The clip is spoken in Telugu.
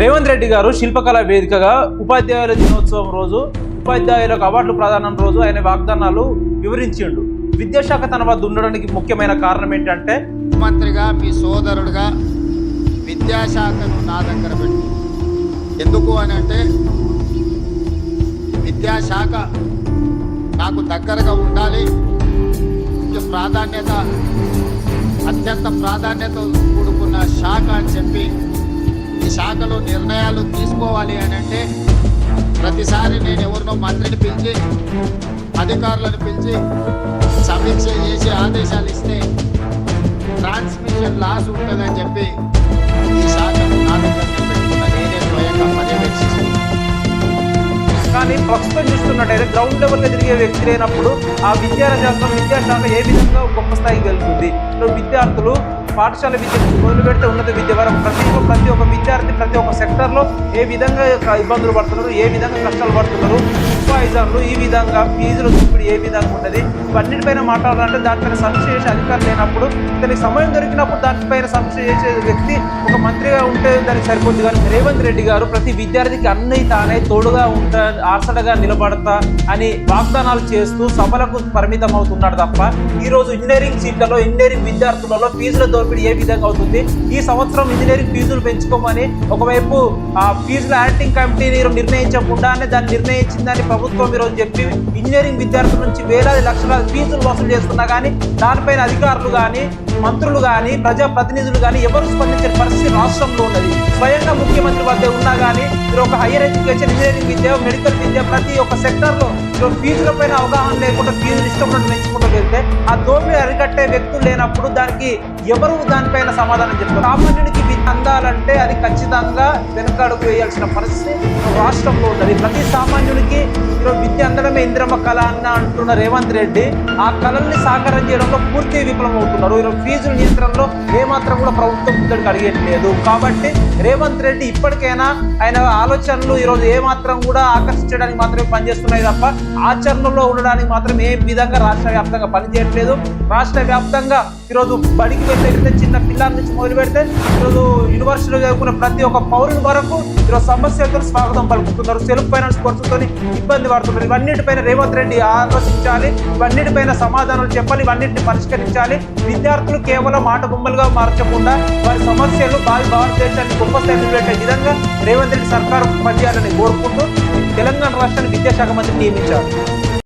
రేవంత్ రెడ్డి గారు శిల్పకళ వేదికగా ఉపాధ్యాయుల దినోత్సవం రోజు ఉపాధ్యాయులకు అవార్డులు ప్రదానం రోజు ఆయన వాగ్దానాలు వివరించిండు. విద్యాశాఖ తన వద్ద ఉండడానికి ముఖ్యమైన కారణం ఏంటంటే మంత్రిగా మీ సోదరుడుగా విద్యాశాఖను నా దగ్గర పెట్టు. ఎందుకు అని అంటే విద్యాశాఖ నాకు దగ్గరగా ఉండాలి. ప్రాధాన్యత అత్యంత ప్రాధాన్యత కూడుకున్న శాఖ అని చెప్పి ఈ శాఖలో నిర్ణయాలు తీసుకోవాలి అని అంటే ప్రతిసారి నేను ఎవరినో మంత్రిని పిలిచి అధికారులను పిలిచి సమీక్ష చేసి ఆదేశాలు ఇస్తే ట్రాన్స్మిషన్ లాస్ ఉంటుందని చెప్పి ఈ శాఖను నా నేనే స్వయంగా పర్యవేక్షిస్తున్నాను కానీ ప్రస్తుతం చూస్తున్నట్టయితే గ్రౌండ్ లెవెల్గా జరిగే వ్యక్తి లేనప్పుడు ఆ విద్యా విద్యాశాఖ ఏ విధంగా గొప్ప స్థాయికి వెళ్తుంది ఇప్పుడు విద్యార్థులు పాఠశాల విద్య నుంచి మొదలు పెడితే ఉన్నత విద్య వరకు ప్రతి ఒక్క ప్రతి ఒక్క విద్యార్థి ప్రతి ఒక్క సెక్టర్లో ఏ విధంగా ఇబ్బందులు పడుతున్నారు ఏ విధంగా కష్టాలు పడుతున్నారు సూపర్వైజర్లు ఈ విధంగా ఫీజులు చూపిడి ఏ విధంగా ఉన్నది ఇవన్నిటిపైన మాట్లాడాలంటే దానిపైన సమీక్ష చేసే అధికారులు లేనప్పుడు ఇతనికి సమయం దొరికినప్పుడు దానిపైన సమీక్ష చేసే వ్యక్తి ఒక మంత్రిగా ఉంటే దానికి సరిపోద్ది. కానీ రేవంత్ రెడ్డి గారు ప్రతి విద్యార్థికి అన్నీ తానే తోడుగా ఉంటా ఆసడగా నిలబడతా అని వాగ్దానాలు చేస్తూ సభలకు పరిమితం అవుతున్నాడు తప్ప ఈరోజు ఇంజనీరింగ్ సీట్లలో ఇంజనీరింగ్ విద్యార్థులలో ఫీజుల దోపిడీ ఏ విధంగా అవుతుంది? ఈ సంవత్సరం ఇంజనీరింగ్ ఫీజులు పెంచుకోమని ఒకవైపు ఆ ఫీజుల యాక్టింగ్ కమిటీ నిర్ణయించకుండానే దాన్ని నిర్ణయించిందని ప్రభుత్వం ఈరోజు చెప్పి ఇంజనీరింగ్ విద్యార్థుల నుంచి వేలాది లక్షల ఫీజులు వసూలు చేస్తున్నా కానీ దానిపైన అధికారులు కానీ మంత్రులు కానీ ప్రజా ప్రతినిధులు కానీ ఎవరు స్పందించిన పరిస్థితి రాష్ట్రంలో ఉన్నది. స్వయంగా ముఖ్యమంత్రి వద్ద ఉన్నా కానీ మీరు ఒక హైయర్ ఎడ్యుకేషన్ ఇంజనీరింగ్ విద్య మెడికల్ విద్య ప్రతి ఒక్క సెక్టర్లో మీరు ఫీజుల పైన అవగాహన లేకుండా ఫీజులు ఇష్టం ఉన్నట్టు పెంచుకుంటూ వెళ్తే ఆ దోపిడీ అరికట్టే వ్యక్తులు లేనప్పుడు దానికి ఎవరు దానిపైన సమాధానం చెప్తారు? సామాన్యుడికి విద్య అందాలంటే అది ఖచ్చితంగా వెనుకాడుకు వేయాల్సిన పరిస్థితి రాష్ట్రంలో ఉన్నది. ప్రతి సామాన్యుడికి ఈరోజు విద్య అందడమే ఇంద్రమ్మ కళ అన్న అంటున్న రేవంత్ రెడ్డి ఆ కళల్ని సాకారం చేయడంలో పూర్తి విఫలం అవుతున్నారు ఈరోజు ఫీజుల నియంత్రణలో ఏమాత్రం కూడా ప్రభుత్వం ముందడికి అడిగట్లేదు. కాబట్టి రేవంత్ రెడ్డి ఇప్పటికైనా ఆయన ఆలోచనలు ఈరోజు ఏమాత్రం కూడా ఆకర్షించడానికి మాత్రమే పనిచేస్తున్నాయి తప్ప ఆచరణలో ఉండడానికి మాత్రం ఏ విధంగా రాష్ట్ర వ్యాప్తంగా పనిచేయట్లేదు. రాష్ట్ర వ్యాప్తంగా ఈరోజు బడికి వెళ్ళే చిన్న పిల్లల నుంచి మొదలు పెడితే ఈరోజు యూనివర్సిటీలో చదువుకున్న ప్రతి ఒక్క పౌరుని వరకు ఈరోజు సమస్యలతో స్వాగతం పలుకుతున్నారు. సెల్ఫ్ ఫైనాన్స్ కోర్సుతో ఇబ్బంది పడుతున్నారు. ఇవన్నిటిపైన రేవంత్ రెడ్డి ఆలోచించాలి. ఇవన్నిటిపైన సమాధానాలు చెప్పాలి. ఇవన్నిటిని పరిష్కరించాలి. విద్యార్థులు కేవలం మాట బొమ్మలుగా మార్చకుండా వారి సమస్యలు భావి భారతదేశాన్ని గొప్ప స్థాయిలో పెట్టే విధంగా రేవంత్ రెడ్డి సర్కారు పనిచేయాలని కోరుకుంటూ తెలంగాణ రాష్ట్రాన్ని విద్యాశాఖ మంత్రి నియమించారు.